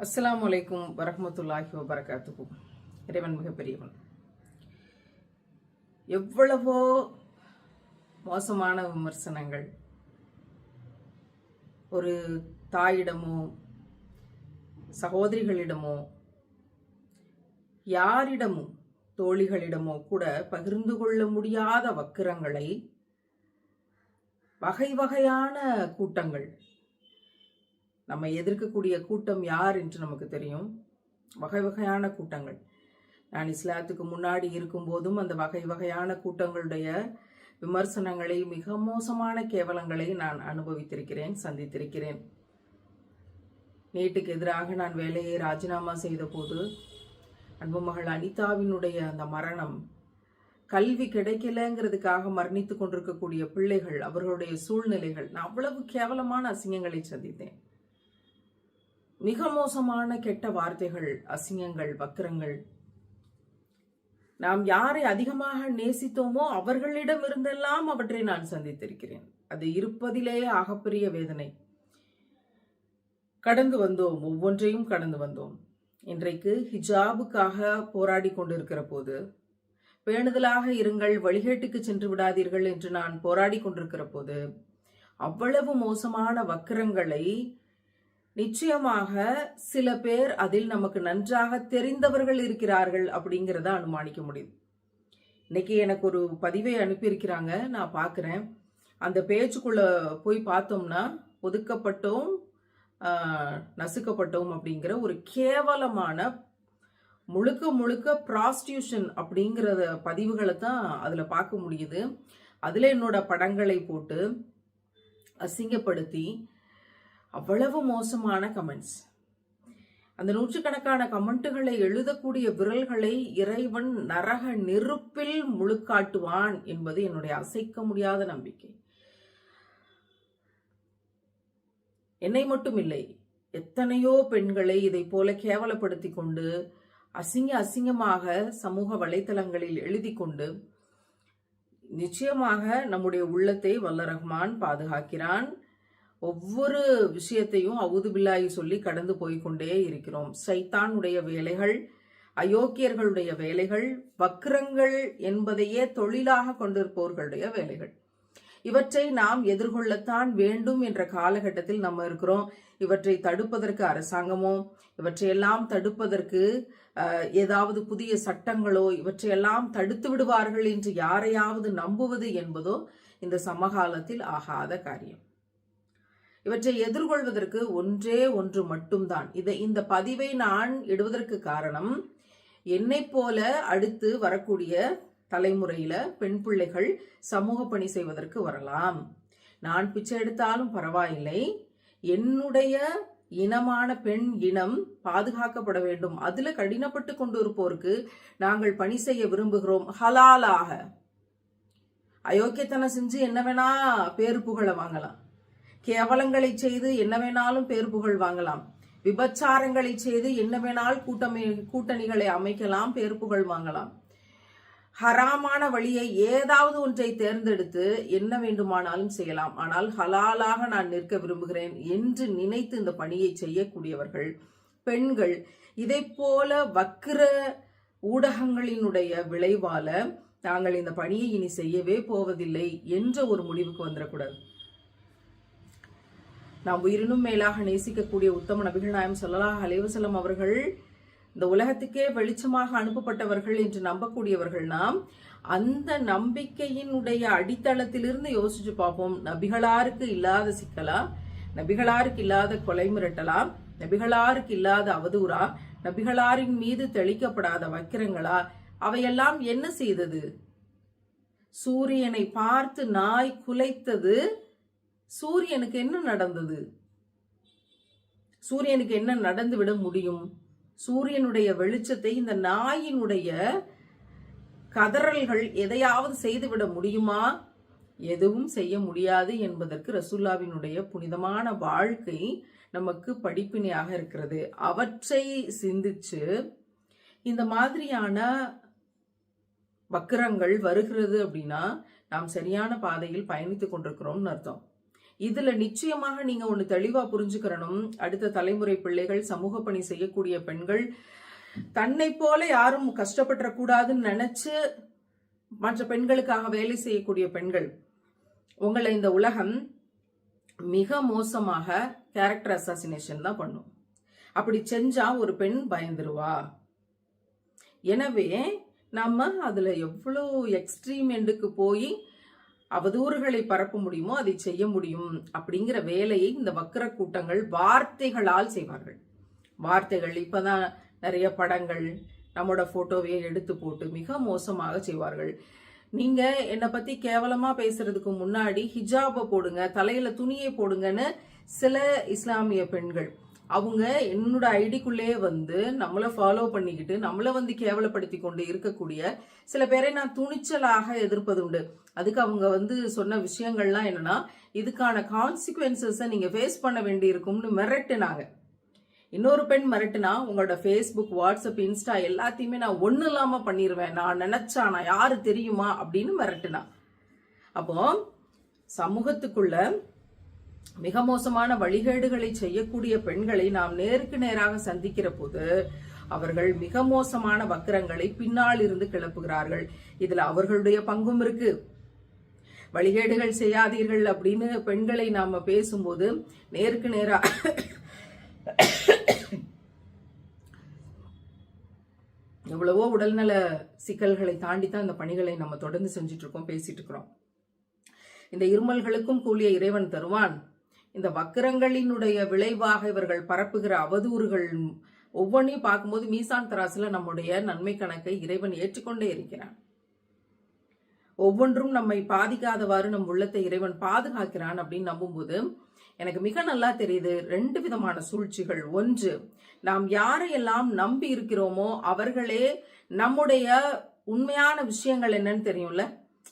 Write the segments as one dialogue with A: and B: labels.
A: அஸ்லாம் வலைக்கும் வரஹ்மத்துல்லாஹி வபரகாத்துஹு. இறைவன் மிகப்பெரியவன். எவ்வளவோ மோசமான விமர்சனங்கள். ஒரு தாயிடமோ சகோதரிகளிடமோ யாரிடமும் தோழிகளிடமோ கூட பகிர்ந்து கொள்ள முடியாத வக்கிரங்களை வகை வகையான கூட்டங்கள் நம்ம எதிர்க்கக்கூடிய கூட்டம் யார் என்று நமக்கு தெரியும். வகை வகையான கூட்டங்கள். நான் இஸ்லாத்துக்கு முன்னாடி இருக்கும்போதும் அந்த வகை வகையான கூட்டங்களுடைய விமர்சனங்களை மிக மோசமான கேவலங்களை நான் அனுபவித்திருக்கிறேன் சந்தித்திருக்கிறேன். நேட்டுக்கு எதிராக நான் வேலையை ராஜினாமா செய்த போது அன்பு மகள் அனிதாவினுடைய அந்த மரணம் கல்வி கிடைக்கலங்கிறதுக்காக மரணித்து கொண்டிருக்கக்கூடிய பிள்ளைகள் அவர்களுடைய சூழ்நிலைகள் நான் அவ்வளவு கேவலமான அசிங்கங்களை சந்தித்தேன். மிக மோசமான கெட்ட வார்த்தைகள் அசிங்கங்கள் வக்கிரங்கள். நாம் யாரை அதிகமாக நேசித்தோமோ அவர்களிடம் இருந்தெல்லாம் அவற்றை நான் சந்தித்திருக்கிறேன். அது இருப்பதிலேயே ஆகப்பெரிய வேதனை. கடந்து வந்தோம் ஒவ்வொன்றையும் கடந்து வந்தோம். இன்றைக்கு ஹிஜாபுக்காக போராடி கொண்டிருக்கிற போது பேணுதலாக இருங்கள் வழிகேட்டுக்கு சென்று விடாதீர்கள் என்று நான் போராடி கொண்டிருக்கிற போது அவ்வளவு மோசமான வக்கிரங்களை நிச்சயமாக சில பேர் அதில் நமக்கு நன்றாக தெரிந்தவர்கள் இருக்கிறார்கள் அப்படிங்கிறத அனுமானிக்க முடியுது இன்னைக்கு எனக்கு ஒரு பதிவை அனுப்பியிருக்கிறாங்க. நான் பார்க்குறேன். அந்த பேஜுக்குள்ள போய் பார்த்தோம்னா ஒதுக்கப்பட்டோம் நசுக்கப்பட்டோம் அப்படிங்கிற ஒரு கேவலமான முழுக்க முழுக்க ப்ராஸ்டியூஷன் அப்படிங்கிறத பதிவுகளை தான் அதில் பார்க்க முடியுது. அதில் என்னோட படங்களை போட்டு அசிங்கப்படுத்தி அவ்வளவு மோசமான கமெண்ட்ஸ் அந்த நூற்றுக்கணக்கான கமெண்ட்டுகளை எழுதக்கூடிய விரல்களை இறைவன் நரக நெருப்பில் முழுக்காட்டுவான் என்பது என்னுடைய அசைக்க முடியாத நம்பிக்கை. என்னை மட்டும் இல்லை எத்தனையோ பெண்களை இதை போல கேவலப்படுத்தி கொண்டு அசிங்க அசிங்கமாக சமூக வலைத்தளங்களில் எழுதி கொண்டு நிச்சயமாக நம்முடைய உள்ளத்தை வல்ல ரஹ்மான் பாதுகாக்கிறான். ஒவ்வொரு விஷயத்தையும் அவுதுபில்லாயி சொல்லி கடந்து போய்க்கொண்டே இருக்கிறோம். சைத்தானுடைய வேலைகள் அயோக்கியர்களுடைய வேலைகள் வக்ரங்கள் என்பதையே தொழிலாக கொண்டிருப்பவர்களுடைய வேலைகள். இவற்றை நாம் எதிர்கொள்ளத்தான் வேண்டும் என்ற காலகட்டத்தில் நம்ம இருக்கிறோம். இவற்றை தடுப்பதற்கு அரசாங்கமோ இவற்றையெல்லாம் தடுப்பதற்கு ஏதாவது புதிய சட்டங்களோ இவற்றையெல்லாம் தடுத்து விடுவார்கள் என்று யாரையாவது நம்புவது என்பதோ இந்த சமகாலத்தில் ஆகாத காரியம். இவற்றை எதிர்கொள்வதற்கு ஒன்றே ஒன்று மட்டும்தான். இதை இந்த பதிவை நான் இடுவதற்கு காரணம் என்னை போல அடுத்து வரக்கூடிய தலைமுறையில பெண் பிள்ளைகள் சமூக பணி செய்வதற்கு வரலாம். நான் பிச்சை எடுத்தாலும் பரவாயில்லை. என்னுடைய இனமான பெண் இனம் பாதுகாக்கப்பட வேண்டும். அதுல கடினப்பட்டு கொண்டு இருப்போருக்கு நாங்கள் பணி செய்ய விரும்புகிறோம். ஹலாலாக. அயோக்கியத்தனம் செஞ்சு என்ன வேணா பேரு புகழ வாங்கலாம். கேவலங்களை செய்து என்ன வேணாலும் பேர் புகழ் வாங்கலாம். விபச்சாரங்களை செய்து என்ன வேணால் கூட்டமை கூட்டணிகளை அமைக்கலாம் பேர் புகழ் வாங்கலாம். ஹராமான வழியை ஏதாவது ஒன்றை தேர்ந்தெடுத்து என்ன வேண்டுமானாலும் செய்யலாம். ஆனால் ஹலாலாக நான் நிற்க விரும்புகிறேன் என்று நினைத்து இந்த பணியை செய்யக்கூடியவர்கள் பெண்கள். இதை போல வக்கிர ஊடகங்களினுடைய விளைவால நாங்கள் இந்த பணியை இனி செய்யவே போவதில்லை என்ற ஒரு முடிவுக்கு வந்துடக்கூடாது நாம் உயிரினும் மேலாக நேசிக்கக்கூடிய உத்தம நபிகள் நாயம் சொல்லலாஹ் அலைவசலம் அவர்கள் இந்த உலகத்துக்கே வெளிச்சமாக அனுப்பப்பட்டவர்கள் என்று நம்பக்கூடியவர்கள் நாம். அந்த நம்பிக்கையினுடைய அடித்தளத்திலிருந்து யோசிச்சு பார்ப்போம். நபிகளாருக்கு இல்லாத சிக்கலா? நபிகளாருக்கு இல்லாத கொலை மிரட்டலா? நபிகளாருக்கு இல்லாத அவதூறா? நபிகளாரின் மீது தெளிக்கப்படாத வக்கிரங்களா? அவையெல்லாம் என்ன செய்தது? சூரியனை பார்த்து நாய் குலைத்தது சூரியனுக்கு என்ன நடந்தது? சூரியனுக்கு என்ன நடந்து விட முடியும்? சூரியனுடைய வெளிச்சத்தை இந்த நாயினுடைய கதறல்கள் எதையாவது செய்துவிட முடியுமா? எதுவும் செய்ய முடியாது என்பதற்கு ரசூல்லாவினுடைய புனிதமான வாழ்க்கை நமக்கு படிப்பினையாக இருக்கிறது. அவற்றை சிந்திச்சு இந்த மாதிரியான வக்கிரங்கள் வருகிறது அப்படின்னா நாம் சரியான பாதையில் பயணித்து கொண்டிருக்கிறோம்னு அர்த்தம். இதுல நிச்சயமாக நீங்க ஒன்று தெளிவா புரிஞ்சுக்கிறணும். அடுத்த தலைமுறை பிள்ளைகள் சமூக பணி செய்யக்கூடிய பெண்கள் தன்னை போல யாரும் கஷ்டப்பட்டுறக்கூடாதுன்னு நினைச்சு மற்ற பெண்களுக்காக வேலை செய்யக்கூடிய பெண்கள் உங்களை இந்த உலகம் மிக மோசமாக கேரக்டர் அசாசினேஷன் தான் பண்ணும். அப்படி செஞ்சா ஒரு பெண் பயந்துருவா. எனவே நம்ம அதுல எவ்வளோ எக்ஸ்ட்ரீம் எண்டுக்கு போய் அவதூறுகளை பரப்ப முடியுமோ அதை செய்ய முடியும் அப்படிங்கிற வேலையை இந்த வக்கர கூட்டங்கள் வார்த்தைகளால் செய்வார்கள். வார்த்தைகள் இப்பதான் நிறைய படங்கள் நம்மளோட போட்டோவையே எடுத்து போட்டு மிக மோசமாக செய்வார்கள். நீங்க என்னை பத்தி கேவலமா பேசுறதுக்கு முன்னாடி ஹிஜாபை போடுங்க தலையில துணியை போடுங்கன்னு சில இஸ்லாமிய பெண்கள் அவங்க என்னோட ஐடிக்குள்ளே வந்து நம்மளை ஃபாலோ பண்ணிக்கிட்டு நம்மளை வந்து கேவலப்படுத்தி கொண்டு இருக்கக்கூடிய சில பேரை நான் துணிச்சலாக எதிர்ப்பது உண்டு. அதுக்கு அவங்க வந்து சொன்ன விஷயங்கள்லாம் என்னன்னா இதுக்கான கான்சிக்வன்சஸை நீங்கள் ஃபேஸ் பண்ண வேண்டி இருக்கும்னு மிரட்டுனாங்க. இன்னொரு பெண் மிரட்டுனா உங்களோட ஃபேஸ்புக் வாட்ஸ்அப் இன்ஸ்டா எல்லாத்தையுமே நான் ஒன்றும் இல்லாமல் பண்ணிடுவேன் நான் நினச்சா நான் யாரு தெரியுமா அப்படின்னு மிரட்டுனா. அப்போ சமூகத்துக்குள்ள மிக மோசமான வழிகேடுகளை செய்யக்கூடிய பெண்களை நாம் நேருக்கு நேராக சந்திக்கிற போது அவர்கள் மிக மோசமான வக்கரங்களை பின்னால் இருந்து கிளப்புகிறார்கள். இதுல அவர்களுடைய பங்கும் இருக்கு. வழிகேடுகள் செய்யாதீர்கள் அப்படின்னு பெண்களை நாம பேசும்போது நேருக்கு நேரா எவ்வளவோ உடல்நல சிக்கல்களை தாண்டி தான் இந்த பணிகளை நம்ம தொடர்ந்து செஞ்சுட்டு இருக்கோம் பேசிட்டு இருக்கிறோம். இந்த இருமல்களுக்கும் கூலிய இறைவன் தருவான். இந்த வக்கரங்களினுடைய விளைவாக இவர்கள் பரப்புகிற அவதூறுகள் ஒவ்வொன்றையும் பார்க்கும்போது மீசான் தராசில் நம்முடைய நன்மை கணக்கை இறைவன் ஏற்றுக்கொண்டே இருக்கிறான். ஒவ்வொன்றும் நம்மை பாதிக்காதவாறு நம் உள்ளத்தை இறைவன் பாதுகாக்கிறான் அப்படின்னு நம்பும்போது எனக்கு மிக நல்லா தெரியுது. ரெண்டு விதமான சூழ்ச்சிகள். ஒன்று நாம் யாரையெல்லாம் நம்பி இருக்கிறோமோ அவர்களே நம்முடைய உண்மையான விஷயங்கள் என்னன்னு தெரியும்ல?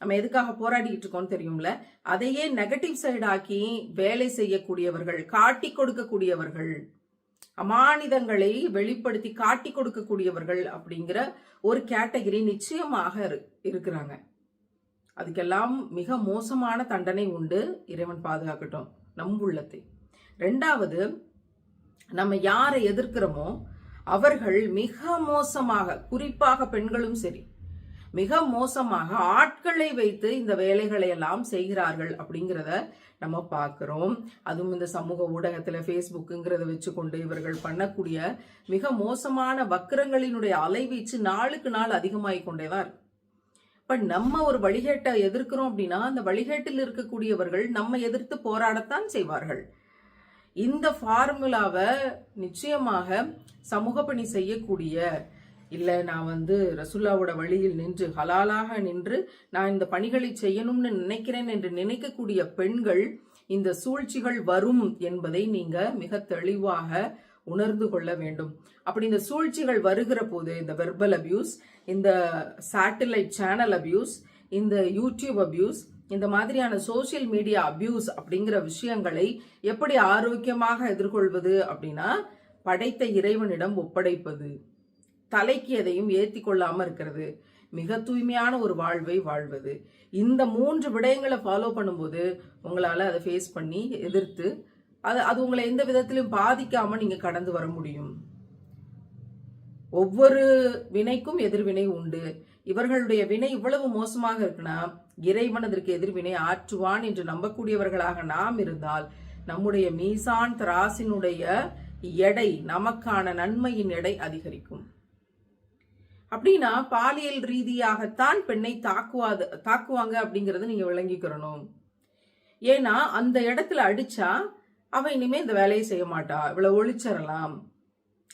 A: நம்ம எதுக்காக போராடிட்டு இருக்கோம்னு தெரியும்ல? அதையே நெகட்டிவ் சைடு ஆக்கி வேலை செய்யக்கூடியவர்கள் காட்டி கொடுக்கக்கூடியவர்கள் அமானிதங்களை வெளிப்படுத்தி காட்டி கொடுக்கக்கூடியவர்கள் அப்படிங்கிற ஒரு கேட்டகரி நிச்சயமாக இருக்கிறாங்க. அதுக்கெல்லாம் மிக மோசமான தண்டனை உண்டு இறைவன் பாதுகாக்கட்டும் நம் உள்ளத்தை. ரெண்டாவது நம்ம யாரை எதிர்க்கிறோமோ அவர்கள் மிக மோசமாக குறிப்பாக பெண்களும் சரி மிக மோசமாக ஆட்களை வைத்து இந்த வேலைகளை எல்லாம் செய்கிறார்கள் அப்படிங்கிறத நம்ம பார்க்குறோம். அதுவும் இந்த சமூக ஊடகத்தில் ஃபேஸ்புக்குங்கிறத வச்சுக்கொண்டு இவர்கள் பண்ணக்கூடிய மிக மோசமான வக்கரங்களினுடைய அலைவீச்சு நாளுக்கு நாள் அதிகமாகிக் கொண்டேதான் இருக்கு. இப்போ நம்ம ஒரு வழிகேட்டை எதிர்க்கிறோம் அப்படின்னா அந்த வழிகேட்டில் இருக்கக்கூடியவர்கள் நம்ம எதிர்த்து போராடத்தான் செய்வார்கள். இந்த ஃபார்முலாவை நிச்சயமாக சமூக பணி செய்யக்கூடிய இல்லை நான் வந்து ரசுல்லாவோட வழியில் நின்று ஹலாலாக நின்று நான் இந்த பணிகளை செய்யணும்னு நினைக்கிறேன் என்று நினைக்கக்கூடிய பெண்கள் இந்த சூழ்ச்சிகள் வரும் என்பதை நீங்க மிக தெளிவாக உணர்ந்து கொள்ள வேண்டும். அப்படி இந்த சூழ்ச்சிகள் வருகிற போது இந்த வெர்பல் அபியூஸ் இந்த சேட்டலைட் சேனல் அபியூஸ் இந்த யூடியூப் அபியூஸ் இந்த மாதிரியான சோசியல் மீடியா அபியூஸ் அப்படிங்கிற விஷயங்களை எப்படி ஆரோக்கியமாக எதிர்கொள்வது அப்படின்னா படைத்த இறைவனிடம் ஒப்படைப்பது. தலைக்கு எதையும் ஏற்றி கொள்ளாமல் இருக்கிறது. மிக தூய்மையான ஒரு வாழ்வை வாழ்வது. இந்த மூன்று விடயங்களை ஃபாலோ பண்ணும்போது உங்களால் அதை ஃபேஸ் பண்ணி எதிர்த்து அது அது உங்களை எந்த விதத்திலும் பாதிக்காமல் நீங்கள் கடந்து வர முடியும். ஒவ்வொரு வினைக்கும் எதிர்வினை உண்டு. இவர்களுடைய வினை இவ்வளவு மோசமாக இருக்குன்னா இறைவன் அதற்கு எதிர்வினை ஆற்றுவான் என்று நம்பக்கூடியவர்களாக நாம் இருந்தால் நம்முடைய மீசான் திராசினுடைய எடை நமக்கான நன்மையின் எடை அதிகரிக்கும். அப்படின்னா பாலியல் ரீதியாகத்தான் பெண்ணை தாக்குவாது தாக்குவாங்க அப்படிங்கறத நீங்க விளங்கிக்கிறணும். ஏன்னா அந்த இடத்துல அடிச்சா அவ இனிமே இந்த வேலையை செய்ய மாட்டா இவளை ஒழிச்சிடலாம்.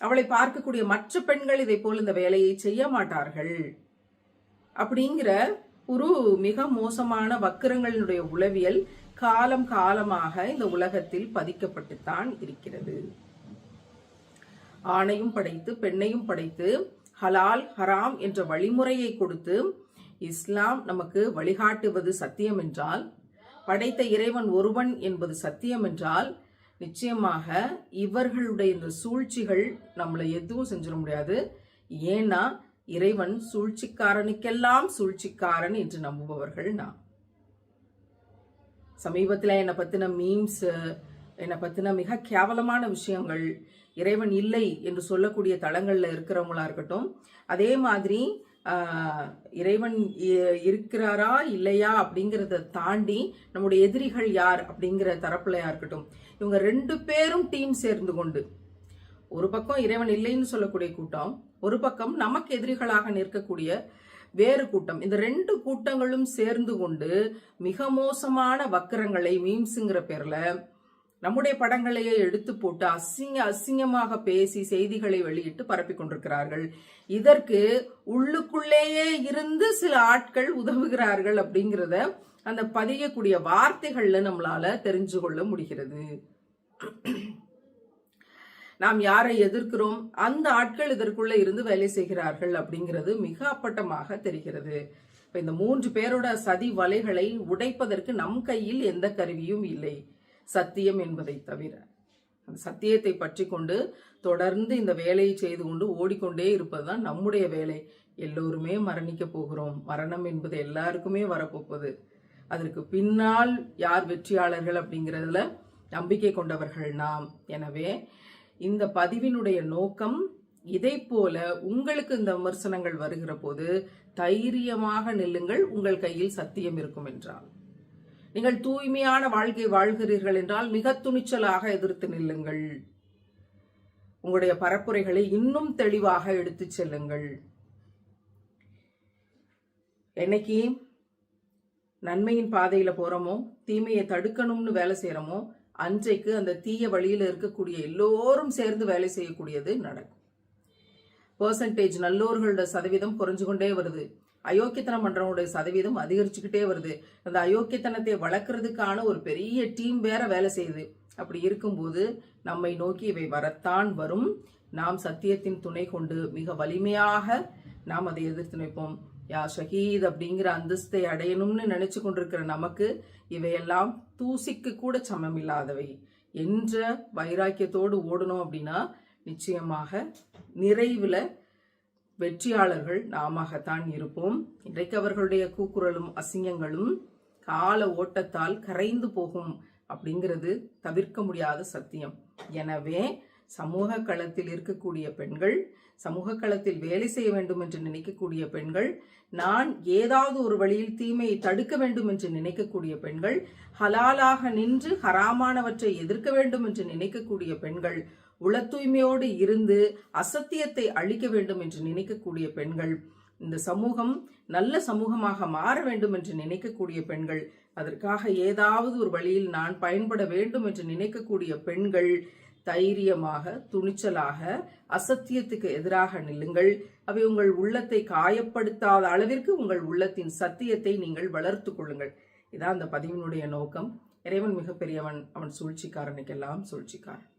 A: அவளை பார்க்கக்கூடிய மற்ற பெண்கள் இதை போல் இந்த வேலையை செய்ய மாட்டார்கள். அப்படிங்கிற ஒரு மிக மோசமான வக்கிரங்களினுடைய உளவியல் காலம் காலமாக இந்த உலகத்தில் பதிக்கப்பட்டுத்தான் இருக்கிறது. ஆணையும் படைத்து பெண்ணையும் படைத்து ஹலால் ஹராம் என்ற வழிமுறையை கொடுத்து இஸ்லாம் நமக்கு வழிகாட்டுவது சத்தியம் என்றால் படைத்த இறைவன் ஒருவன் என்பது சத்தியம் என்றால் நிச்சயமாக இவர்களுடைய இந்த சூழ்ச்சிகள் நம்மளை எதுவும் செஞ்சிட முடியாது. ஏன்னா இறைவன் சூழ்ச்சிக்காரனுக்கெல்லாம் சூழ்ச்சிக்காரன் என்று நம்புபவர்கள் நான் சமீபத்தில் என்னை பற்றின மீம்ஸு என்னை பற்றின மிக கேவலமான விஷயங்கள் இறைவன் இல்லை என்று சொல்லக்கூடிய தளங்களில் இருக்கிறவங்களா இருக்கட்டும். அதே மாதிரி இறைவன் இ- இருக்கிறாரா இல்லையா அப்படிங்கிறத தாண்டி நம்முடைய எதிரிகள் யார் அப்படிங்கிற தரப்புலையா இருக்கட்டும். இவங்க ரெண்டு பேரும் டீம் சேர்ந்து கொண்டு ஒரு பக்கம் இறைவன் இல்லைன்னு சொல்லக்கூடிய கூட்டம் ஒரு பக்கம் நமக்கு எதிரிகளாக நிற்கக்கூடிய வேறு கூட்டம். இந்த ரெண்டு கூட்டங்களும் சேர்ந்து கொண்டு மிக மோசமான வக்கரங்களை மீம்ஸுங்கிற பேரில் நம்முடைய படங்களையே எடுத்து போட்டு அசிங்க அசிங்கமாக பேசி செய்திகளை வெளியிட்டு பரப்பி கொண்டிருக்கிறார்கள். இதற்கு உள்ளுக்குள்ளேயே இருந்து சில ஆட்கள் உதவுகிறார்கள் அப்படிங்கிறத அந்த பதியக்கூடிய வார்த்தைகள்ல நம்மளால தெரிஞ்சு கொள்ள முடிகிறது. நாம் யாரை எதிர்க்கிறோம்? அந்த ஆட்கள் இதற்குள்ள இருந்து வேலை செய்கிறார்கள் அப்படிங்கிறது மிக அப்பட்டமாக தெரிகிறது. இப்ப இந்த மூன்று பேரோட சதி வலைகளை உடைப்பதற்கு நம் கையில் எந்த கருவியும் இல்லை. சத்தியம் என்பதை தவிர. அந்த சத்தியத்தை பற்றி கொண்டு தொடர்ந்து இந்த வேலையை செய்து கொண்டு ஓடிக்கொண்டே இருப்பது தான் நம்முடைய வேலை. எல்லோருமே மரணிக்க போகிறோம். மரணம் என்பது எல்லாருக்குமே வரப்போகுது. அதற்கு பின்னால் யார் வெற்றியாளர்கள் அப்படிங்கிறதுல நம்பிக்கை கொண்டவர்கள் நாம். எனவே இந்த பதிவினுடைய நோக்கம் இதை போல உங்களுக்கு இந்த விமர்சனங்கள் வருகிற போது தைரியமாக நில்லுங்கள். உங்கள் கையில் சத்தியம் இருக்கும் என்றால். நீங்கள் தூய்மையான வாழ்க்கை வாழ்கிறீர்கள் என்றால் மிக துணிச்சலாக எதிர்த்து நில்லுங்கள். உங்களுடைய பரப்புரைகளை இன்னும் தெளிவாக எடுத்துச் செல்லுங்கள். என்னைக்கு நன்மையின் பாதையில் போகிறோமோ தீமையை தடுக்கணும்னு வேலை செய்கிறோமோ அன்றைக்கு அந்த தீய வழியில் இருக்கக்கூடிய எல்லோரும் சேர்ந்து வேலை செய்யக்கூடியது நடக்கும். பர்சன்டேஜ் நல்லோர்களோட சதவீதம் குறைஞ்சு கொண்டே வருது. அயோக்கியத்தனம் பண்றவங்களுடைய சதவீதம் அதிகரிச்சுக்கிட்டே வருது. அந்த அயோக்கியத்தனத்தை வளர்க்கறதுக்கான ஒரு பெரிய டீம் வேற வேலை செய்யுது. அப்படி இருக்கும்போது நம்மை நோக்கி இவை வரத்தான் வரும். நாம் சத்தியத்தின் துணை கொண்டு மிக வலிமையாக நாம் அதை எதிர்த்து நிற்போம். யா ஷஹீத் அப்படிங்கிற அந்தஸ்தை அடையணும்னு நினைச்சு கொண்டிருக்கிற நமக்கு இவையெல்லாம் தூசிக்கு கூட சமம் இல்லாதவை. என்ற வைராக்கியத்தோடு ஓடணும் அப்படின்னா நிச்சயமாக நிறைவில் வெற்றியாளர்கள் நாமத்தான் இருப்போம். இன்றைக்கு அவர்களுடைய கூக்குரலும் அசிங்கங்களும் கால ஓட்டத்தால் கரைந்து போகும் அப்படிங்கிறது தவிர்க்க முடியாத சத்தியம். எனவே சமூக களத்தில் இருக்கக்கூடிய பெண்கள் சமூக களத்தில் வேலை செய்ய வேண்டும் என்று நினைக்கக்கூடிய பெண்கள் நான் ஏதாவது ஒரு வழியில் தீமையை தடுக்க வேண்டும் என்று நினைக்கக்கூடிய பெண்கள் ஹலாலாக நின்று ஹராமானவற்றை எதிர்க்க வேண்டும் என்று நினைக்கக்கூடிய பெண்கள் உள தூய்மையோடு இருந்து அசத்தியத்தை அழிக்க வேண்டும் என்று நினைக்கக்கூடிய பெண்கள் இந்த சமூகம் நல்ல சமூகமாக மாற வேண்டும் என்று நினைக்கக்கூடிய பெண்கள் அதற்காக ஏதாவது ஒரு வழியில் நான் பயன்பட வேண்டும் என்று நினைக்கக்கூடிய பெண்கள் தைரியமாக துணிச்சலாக அசத்தியத்துக்கு எதிராக நில்லுங்கள். அவை உங்கள் உள்ளத்தை காயப்படுத்தாத அளவிற்கு உங்கள் உள்ளத்தின் சத்தியத்தை நீங்கள் வளர்த்து கொள்ளுங்கள். இதான் அந்த பதிவினுடைய நோக்கம். இறைவன் மிகப்பெரியவன். அவன் சூழ்ச்சிக்காரனுக்கெல்லாம் சூழ்ச்சிக்காரன்.